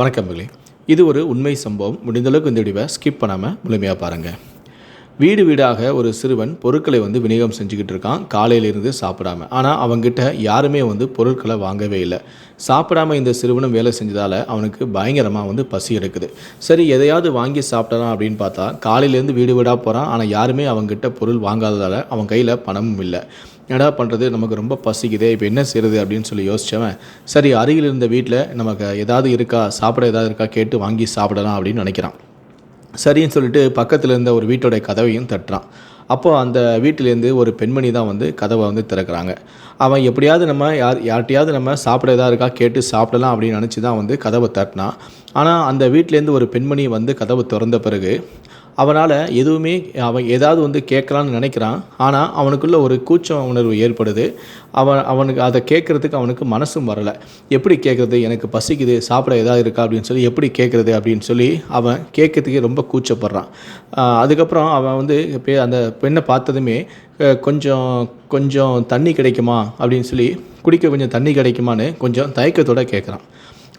வணக்கம் இது ஒரு உண்மை சம்பவம். முடிந்தளவுக்கு இந்த வீடியோவை ஸ்கிப் பண்ணாமல் முழுமையாக பாருங்கள் வீடு வீடாக ஒரு சிறுவன் பொருட்களை வந்து விநியோகம் செஞ்சுக்கிட்டு இருக்கான். காலையிலிருந்து சாப்பிடாம. ஆனால் அவங்கிட்ட யாருமே வந்து பொருட்களை வாங்கவே இல்லை. சாப்பிடாம இந்த சிறுவனும் வேலை செஞ்சதால் அவனுக்கு பயங்கரமாக வந்து பசி எடுக்குது. சரி எதையாவது வாங்கி சாப்பிடலாம் அப்படின்னு பார்த்தா காலையிலேருந்து வீடு வீடாக போகிறான் ஆனால் யாருமே அவங்ககிட்ட பொருள் வாங்காததால் அவன் கையில் பணமும் இல்லை. என்னடா பண்ணுறது நமக்கு ரொம்ப பசிக்குதே. இப்போ என்ன செய்கிறது அப்படின்னு சொல்லி யோசித்தவன் சரி அருகில் இருந்த வீட்டில் நமக்கு ஏதாவது இருக்கா? சாப்பிட ஏதாவது இருக்கா? கேட்டு வாங்கி சாப்பிடலாம் அப்படின்னு நினைக்கிறான். சரின்னு சொல்லிட்டு பக்கத்தில் இருந்த ஒரு வீட்டோடைய கதவையும் தட்டுறான். அப்போது அந்த வீட்டிலேருந்து ஒரு பெண்மணி தான் வந்து கதவை வந்து திறக்கிறாங்க. அவன் எப்படியாவது நம்ம யார் யார்கிட்டையாவது நம்ம சாப்பிட ஏதாவது இருக்கா கேட்டு சாப்பிடலாம் அப்படின்னு நினச்சி தான் வந்து கதவை தட்டினான். ஆனால் அந்த வீட்டிலேருந்து ஒரு பெண்மணி வந்து கதவை திறந்த பிறகு அவனால் எதுவுமே அவன் ஏதாவது வந்து கேட்கலான்னு நினைக்கிறான். ஆனால் அவனுக்குள்ள ஒரு கூச்சம் உணர்வு ஏற்படுது. அவன் அவனுக்கு அதை கேட்குறதுக்கு அவனுக்கு மனசும் வரலை. எப்படி கேட்குறது? எனக்கு பசிக்குது. சாப்பிட ஏதாவது இருக்கா? அப்படின்னு சொல்லி எப்படி கேட்குறது? அப்படின்னு சொல்லி அவன் கேட்கறதுக்கே ரொம்ப கூச்சப்படுறான். அதுக்கப்புறம் அவன் வந்து பே- அந்த பெண்ணை பார்த்ததுமே கொஞ்சம் கொஞ்சம் தண்ணி கிடைக்குமா? அப்படின்னு சொல்லி குடிக்க கொஞ்சம் தண்ணி கிடைக்குமான்னு கொஞ்சம் தயக்கத்தோட கேட்குறான்.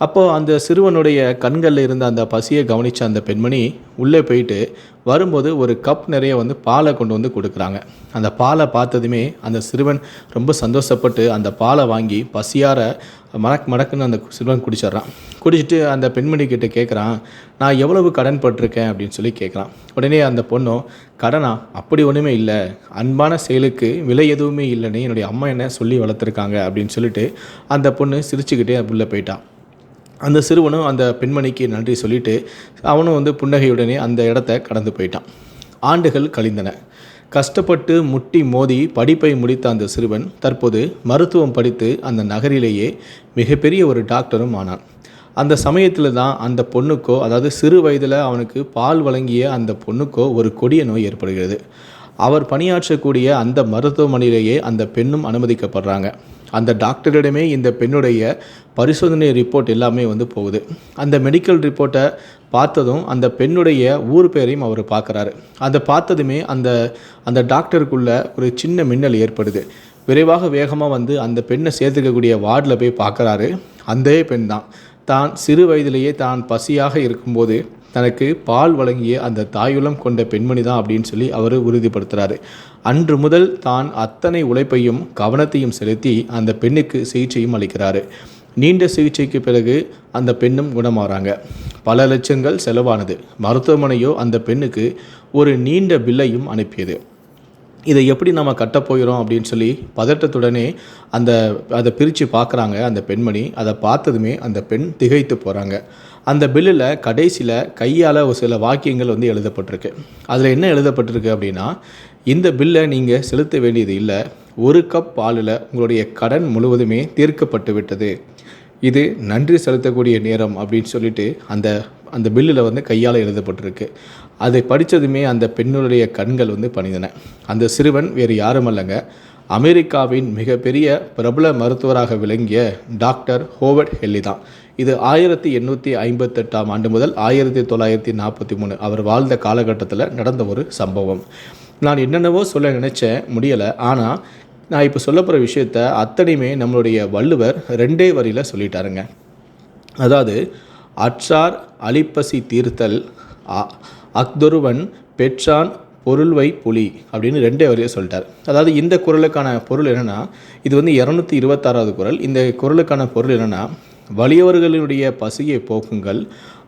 அப்போது அந்த சிறுவனுடைய கண்களில் இருந்த அந்த பசியை கவனித்த அந்த பெண்மணி உள்ளே போயிட்டு வரும்போது ஒரு கப் நிறைய வந்து பாலை கொண்டு வந்து கொடுக்குறாங்க. அந்த பாலை பார்த்ததுமே அந்த சிறுவன் ரொம்ப சந்தோஷப்பட்டு அந்த பாலை வாங்கி பசியார மடக் மடக்குன்னு அந்த சிறுவன் குடிச்சிட்றான். குடிச்சிட்டு அந்த பெண்மணி கிட்டே கேட்குறான் நான் எவ்வளவு கடன் பட்டிருக்கேன்? அப்படின்னு சொல்லி கேட்குறான் உடனே அந்த பொண்ணும் கடனா? அப்படி ஒன்றுமே இல்லை. அன்பான செயலுக்கு விலை எதுவுமே இல்லைன்னு என்னுடைய அம்மா என்ன சொல்லி வளர்த்துருக்காங்க? அப்படின்னு சொல்லிட்டு அந்த பொண்ணு சிரிச்சுக்கிட்டே உள்ளே போயிட்டான் அந்த சிறுவனும் அந்த பெண்மணிக்கு நன்றி சொல்லிட்டு அவனும் வந்து புன்னகையுடனே அந்த இடத்த கடந்து போயிட்டான். ஆண்டுகள் கழிந்தன. கஷ்டப்பட்டு முட்டி மோதி படிப்பை முடித்த அந்த சிறுவன் தற்போது மருத்துவம் படித்து அந்த நகரிலேயே மிகப்பெரிய ஒரு டாக்டரும் ஆனான். அந்த சமயத்தில் தான் அந்த பொண்ணுக்கோ அதாவது சிறு வயதில் அவனுக்கு பால் வழங்கிய அந்த பொண்ணுக்கோ ஒரு கொடிய நோய் ஏற்படுகிறது. அவர் பணியாற்றக்கூடிய அந்த மருத்துவமனையிலேயே அந்த பெண்ணும் அனுமதிக்கப்படுறாங்க. அந்த டாக்டரிடமே இந்த பெண்ணுடைய பரிசோதனை ரிப்போர்ட் எல்லாமே வந்து போகுது. அந்த மெடிக்கல் ரிப்போர்ட்டை பார்த்ததும் அந்த பெண்ணுடைய ஊர் பேரையும் அவர் பார்க்குறாரு. அதை பார்த்ததுமே அந்த அந்த டாக்டருக்குள்ள ஒரு சின்ன மின்னல் ஏற்படுது. விரைவாக வேகமாக வந்து அந்த பெண்ணை சேர்த்துக்கக்கூடிய வார்டில் போய் பார்க்குறாரு. அந்த பெண் தான். தான் சிறு வயதிலேயே தான் பசியாக இருக்கும்போது தனக்கு பால் வழங்கிய அந்த தாயுளம் கொண்ட பெண்மணி தான் அப்படின்னு சொல்லி அவர் உறுதிப்படுத்துகிறாரு அன்று முதல் தான் அத்தனை உழைப்பையும் கவனத்தையும் செலுத்தி அந்த பெண்ணுக்கு சிகிச்சையும் அளிக்கிறாரு. நீண்ட சிகிச்சைக்கு பிறகு அந்த பெண்ணும் குணமாறாங்க. பல லட்சங்கள் செலவானது. மருத்துவமனையோ அந்த பெண்ணுக்கு ஒரு நீண்ட பில்லையும் அனுப்பியது. இதை எப்படி நம்ம கட்டப்போகிறோம் அப்படின்னு சொல்லி பதட்டத்துடனே அந்த அதை பிரித்து பார்க்குறாங்க அந்த பெண்மணி. அதை பார்த்ததுமே அந்த பெண் திகைத்து போகிறாங்க அந்த பில்லில் கடைசியில் கையால் ஒரு சில வாக்கியங்கள் வந்து எழுதப்பட்டிருக்கு. அதில் என்ன எழுதப்பட்டிருக்கு அப்படின்னா இந்த பில்லை நீங்கள் செலுத்த வேண்டியது இல்லை ஒரு கப் பாலில் உங்களுடைய கடன் முழுவதுமே தீர்க்கப்பட்டு விட்டது. இது நன்றி செலுத்தக்கூடிய நேரம் அப்படின்னு சொல்லிட்டு அந்த அந்த பில்லில் வந்து கையால் எழுதப்பட்டிருக்கு. அதை படித்ததுமே அந்த பெண்ணுடைய கண்கள் வந்து பணிந்தன. அந்த சிறுவன் வேறு யாரும் அல்லங்க அமெரிக்காவின் மிகப்பெரிய பிரபல மருத்துவராக விளங்கிய டாக்டர் ஹோவர்ட் ஹெல்லி தான். இது ஆயிரத்தி எண்ணூற்றி ஐம்பத்தெட்டாம் ஆண்டு முதல் ஆயிரத்தி தொள்ளாயிரத்தி நாற்பத்தி மூணு அவர் வாழ்ந்த காலகட்டத்தில் நடந்த ஒரு சம்பவம். நான் என்னென்னவோ சொல்ல நினச்சேன் முடியலை. ஆனால் நான் இப்போ சொல்ல போகிற விஷயத்த அத்தனையுமே நம்மளுடைய வள்ளுவர் ரெண்டே வரியில் சொல்லிட்டாருங்க. அதாவது அற்றார் அலிப்பசி தீர்த்தல் அ- அக்தொருவன் பெற்றான் பொருள்வை புலி அப்படின்னு ரெண்டே வரியை சொல்லிட்டார். அதாவது இந்த குறளுக்கான பொருள் என்னென்னா இது வந்து இரநூத்தி இருபத்தாறாவது குறள் இந்த குறளுக்கான பொருள் என்னென்னா வலியவர்களுடைய பசியை போக்குங்கள்.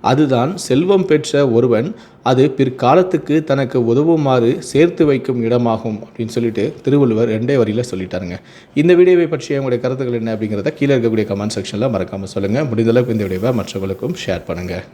அதுதான் செல்வம் பெற்ற ஒருவன் அது பிற்காலத்துக்கு தனக்கு உதவுமாறு சேர்த்து வைக்கும் இடமாகும் அப்படின்னு சொல்லிட்டு திருவள்ளுவர் ரெண்டே வரியில் சொல்லிட்டாருங்க. இந்த வீடியோவை பற்றிய உங்களுடைய கருத்துக்கள் என்ன அப்படிங்கிறத கீழே இருக்கக்கூடிய கமெண்ட் செக்ஷனில் மறக்காமல் சொல்லுங்கள் முடிந்தளவுக்கு இந்த வீடியோவை மற்றவங்களுக்கும் ஷேர் பண்ணுங்கள்